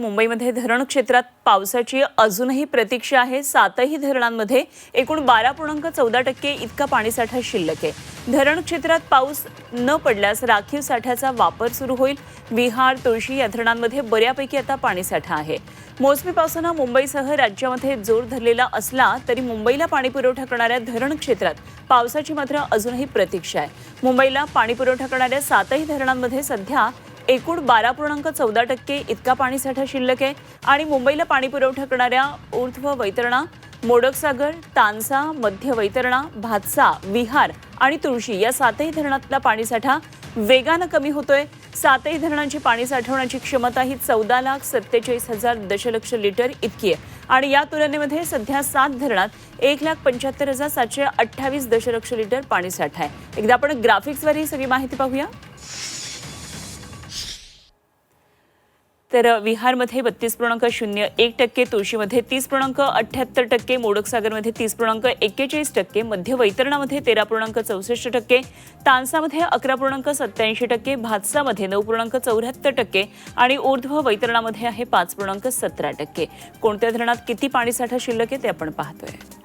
मुंबईमध्ये धरण क्षेत्रात पावसाची अजूनही प्रतीक्षा आहे. सातही धरणांमध्ये एकूण बारा पूर्णांक चौदा टक्के इतका पाणीसाठा शिल्लक आहे. धरण क्षेत्रात पाऊस न पडल्यास राखीव साठ्याचा वापर सुरू होईल. विहार तुळशी या धरणांमध्ये बऱ्यापैकी आता पाणीसाठा आहे. मोसमी पावसानं मुंबईसह राज्यामध्ये जोर धरलेला असला तरी मुंबईला पाणीपुरवठा करणाऱ्या धरण क्षेत्रात पावसाची मात्र अजूनही प्रतीक्षा आहे. मुंबईला पाणीपुरवठा करणाऱ्या सातही धरणांमध्ये सध्या एकूण बारा पूर्णांक चौदा टक्के इतका पाणीसाठा शिल्लक आहे. आणि मुंबईला पाणी पुरवठा करणाऱ्या ऊर्ध्व वैतरणा मोडकसागर तानसा मध्य वैतरणा भातसा विहार आणि तुळशी या सातही धरणातला पाणीसाठा वेगानं कमी होतोय. सातही धरणांची पाणी साठवण्याची क्षमता ही चौदा लाख सत्तेचाळीस हजार दशलक्ष लिटर इतकी आहे. आणि या तुलनेमध्ये सध्या सात धरणात एक लाख पंच्याहत्तर हजार सातशे अठ्ठावीस दशलक्ष लिटर पाणीसाठा आहे. एकदा आपण ग्राफिक्सवर ही सगळी माहिती पाहूया. तर विहारमध्ये बत्तीस पूर्णांक शून्य एक टक्के तुळशीमध्ये तीस पूर्णांक अठ्ठ्याहत्तर टक्के मोडकसागरमध्ये तीस पूर्णांक एक्केचाळीस टक्के मध्य वैतरणामध्ये तेरा पूर्णांक चौसष्ट टक्के तानसामध्ये अकरा पूर्णांक सत्याऐंशी टक्के भातसामध्ये नऊ पूर्णांक चौऱ्याहत्तर टक्के आणि ऊर्ध्व वैतरणामध्ये आहे पाच पूर्णांक सतरा टक्के. कोणत्या धरणात किती पाणीसाठा शिल्लक आहे ते आपण पाहतोय.